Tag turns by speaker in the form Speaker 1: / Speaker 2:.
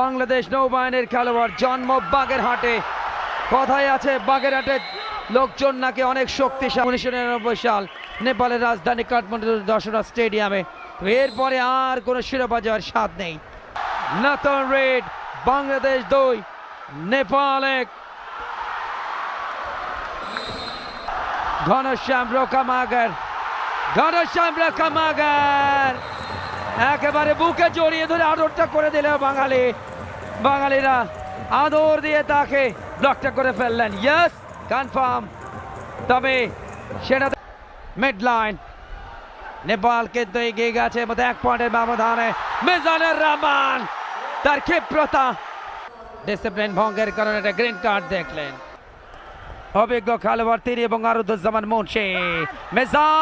Speaker 1: বাংলাদেশ নৌবাহিনীর খেলোয়াড় জন্ম বাগেরহাটে। কথায় আছে বাগেরহাটে লোকজন নাকি অনেক শক্তিশালী। উনিশশো নিরানব্বই সাল নেপালের রাজধানী কাঠমান্ডুর দশরা স্টেডিয়ামে। এরপরে আর কোনো শিরোপা যাওয়ার স্বাদ নেই। নাতন রেড, বাংলাদেশ দুই, নেপাল এক। ঘনশ্যাম রোকামাগার ঘনশ্যাম রোকামাগার। একেবারে বুকে জড়িয়ে ধরে আদরটা করে দিল বাঙালি। বাঙালিরা আদর দিয়ে তাকে ব্লকটা করে ফেললেন। ইয়েস কনফার্ম তবে সেটা মিড লাইন নেপাল কিন্তু এগিয়ে গেছে এক পয়েন্টের ব্যবধানে মিজানের রহমান। তার ক্ষিপ্রতা। ডিসিপ্লিন ভঙ্গের কারণে একটা গ্রিন কার্ড দেখলেন। অভিজ্ঞ খেলোয়াড় তিনি এবং আরুদুজ্জামান মুন্সি। মেজান